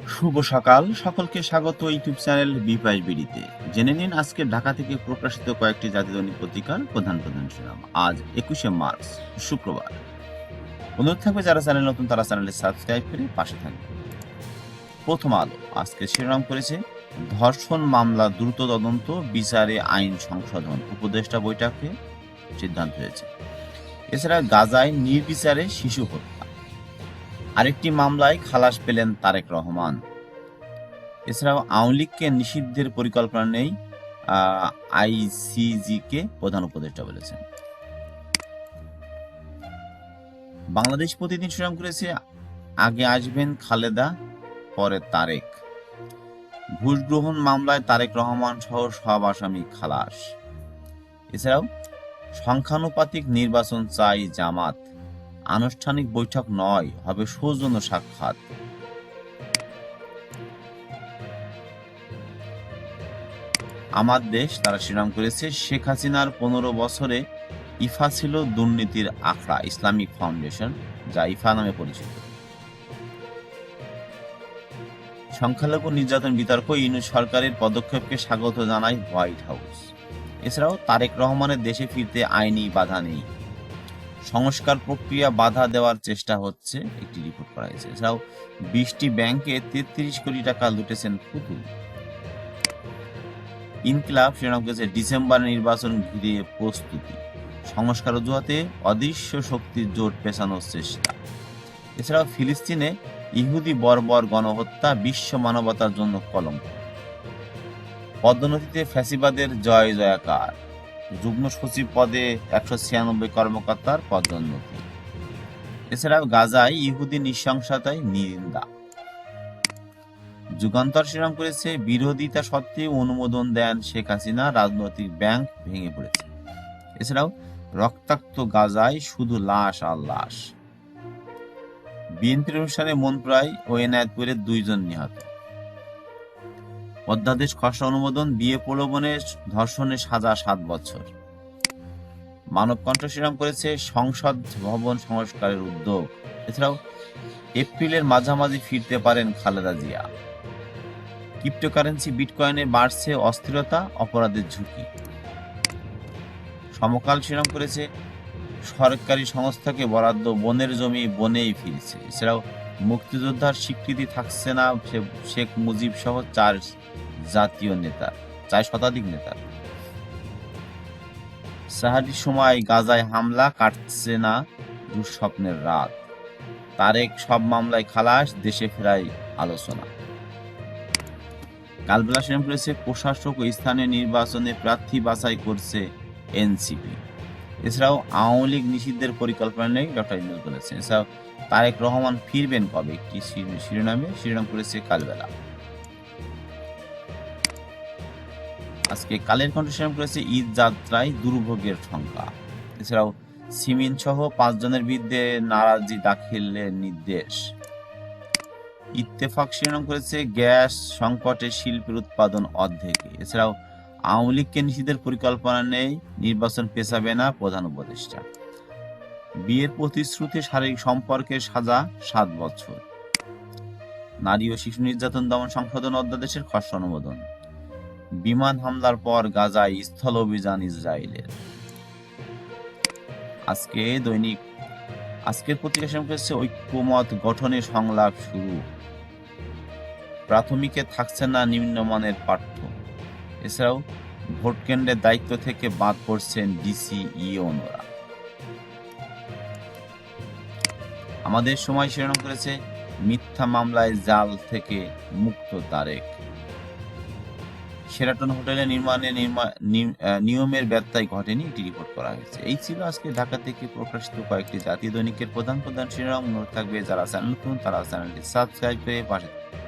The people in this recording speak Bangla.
শুভ সকাল। সকলকে স্বাগত ইউটিউব চ্যানেল বিপাই বিডিতে। জেনে নিন আজকে ঢাকা থেকে প্রকাশিত কয়েকটি জাতিদৈনিক পত্রিকার প্রধান প্রধান শিরোনাম। আজ একুশে মার্চ, শুক্রবার। অনুরোধ থাকবে যারা চ্যানেল নতুন, তারা চ্যানেলে সাবস্ক্রাইব করে পাশে থাকবে প্রথম আলো, আজকে শিরোনাম করেছে, ধর্ষণ মামলা দ্রুত তদন্ত, বিচারে আইন সংশোধন। উপদেষ্টা বৈঠকে সিদ্ধান্ত হয়েছে। এছাড়া গাজায় নির্বিচারে শিশু হত্যা। আরেকটি মামলায় খালাস পেলেন তারেক রহমান। এছাড়াও আওয়ামী লীগকে নিষিদ্ধের পরিকল্পনা নেই আইসিজি কে প্রধান উপদেষ্টা বলেছেন। বাংলাদেশ প্রতিদিন সুনাম করেছে, আগে আসবেন খালেদা, পরে তারেক। ঘুষ গ্রহণ মামলায় তারেক রহমান সহ সব আসামি খালাস। এছাড়াও সংখ্যানুপাতিক নির্বাচন চাই জামাত। আনুষ্ঠানিক বৈঠক নয়, হবে সৌজন্য সাক্ষাৎ। আমার দেশ, তারা শিরাম করেছে, শেখ হাসিনার পনেরো বছরে ইফা ছিল দুর্নীতির আখড়া, ইসলামিক ফাউন্ডেশন, যা ইফা নামে পরিচিত। সংখ্যালঘু নির্যাতন বিতর্ক ইউনু সরকারের পদক্ষেপকে স্বাগত জানায় হোয়াইট হাউস। এছাড়াও তারেক রহমানের দেশে ফিরতে আইনি বাধা নেই। সংস্কার প্রক্রিয়া বাধা দেওয়ার চেষ্টা হচ্ছে, একটি রিপোর্ট করা হয়েছে। এছাড়াও বিশটি ব্যাংকে তেত্রিশ কোটি টাকা লুটেছেন পুতুল। ইনকিলাব শিরোনাম করেছে, ডিসেম্বর নির্বাচন ঘিরে প্রস্তুতি। সংস্কার অজুহাতে অদৃশ্য শক্তির জোট পেছানোর চেষ্টা। এছাড়াও ফিলিস্তিনে ইহুদি বর্বর গণহত্যা, বিশ্ব মানবতার জন্য কলঙ্ক। পদ্মনদীতে ফ্যাসিবাদের জয় জয়াকার যুগ্ম সচিব পদে একশো ছিয়ানব্বই কর্মকর্তার পদোন্নতি। এছাড়াও গাজায় ইহুদি নৃশংসতায় নিন্দা। যুগান্তর শিরাম করেছে, বিরোধিতা সত্ত্বেও অনুমোদন দেন শেখ হাসিনা, রাজনৈতিক ব্যাংক ভেঙে পড়েছে। এছাড়াও রক্তাক্ত গাজায় শুধু লাশ আর লাশ। বিএনপির অনুষ্ঠানে মন প্রায় ও এনায়েতপুরের দুইজন নিহত। অধ্যাদেশ খসড়া অনুমোদন, বিয়ে প্রলোভনে ধর্ষণের সাজা সাত বছর। মানব কণ্ঠ করেছে সংসদ ভবন সংস্কারের উদ্যোগ। এছাড়াও এপ্রিলের মাঝামাঝি ফিরতে পারেন খালেদা জিয়া। ক্রিপ্টোকারেন্সি, বিটকয়েনে বাড়ছে অস্থিরতা, অপরাধের ঝুঁকি। সমকাল শিরাম করেছে, সরকারি সংস্থাকে বরাদ্দ, বনের জমি বনেই ফিরছে। এছাড়াও মুক্তিযোদ্ধার স্বীকৃতি থাকছে না শেখ মুজিব সহ চার জাতীয় নেতা, চার শতাধিক নেতা। সাহারির সময় গাজায় হামলা কাটছে না দুঃস্বপ্নের রাত। তারেক সব মামলায় খালাস, দেশে ফেরাই আলোচনা। কালবেলা সেরম করেছে প্রশাসক ও স্থানীয় নির্বাচনে প্রার্থী বাছাই করছে এনসিপি। এছাড়াও আওয়ামী লীগ নিষিদ্ধের পরিকল্পনা নেই, ডক্টর ইনুস বলেছেন এছাড়াও তারেক রহমান ফিরবেন কবে? শির- শিরোনামে শিরোনাম করেছে কালবেলা। আজকে কালের শিরোনাম করেছে ঈদ যাত্রায় দুর্ভোগের সংখ্যা। এছাড়াও সিমিন সহ পাঁচজনের বিরুদ্ধে নারাজি দাখিলের নির্দেশ। ইত্তেফাক শিরোনাম করেছে গ্যাস সংকটে শিল্পের উৎপাদন অর্ধেকে। এছাড়াও আওয়ামী লীগকে নিষিদ্ধের পরিকল্পনা নেই, নির্বাচন পেছাবে না প্রধান উপদেষ্টা। বিয়ের প্রতিশ্রুতি, শারীরিক সম্পর্কের সাজা, সাত বছর। নারী ও শিশু নির্যাতন দমন সংশোধন অধ্যাদেশের খসড়া অনুমোদন। বিমান হামলার পর গাজায় স্থল অভিযান ইসরায়েলের। আজকে দৈনিক, আজকের পত্রিকা করেছে ঐক্যমত গঠনের সংলাপ শুরু। প্রাথমিকে থাকছে না নিম্নমানের পাঠ্য। এছাড়াও ভোট কেন্দ্রের দায়িত্ব থেকে বাদ পড়ছেন ডিসি ইওনরা আমাদের সময় শিরোনাম করেছে, মিথ্যা মামলায় জাল থেকে মুক্ত তারেক। সেরাটন হোটেলে নির্মাণে নিয়মের ব্যত্যয় ঘটেনি, এটি রিপোর্ট করা হয়েছে এই ছিল আজকে ঢাকা থেকে প্রকাশিত কয়েকটি জাতীয় দৈনিকের প্রধান প্রধান শিরোনাম অনুরোধ থাকবে যারা চ্যানেল নতুন, তারা চ্যানেলটি সাবস্ক্রাইব করে থাকবেন।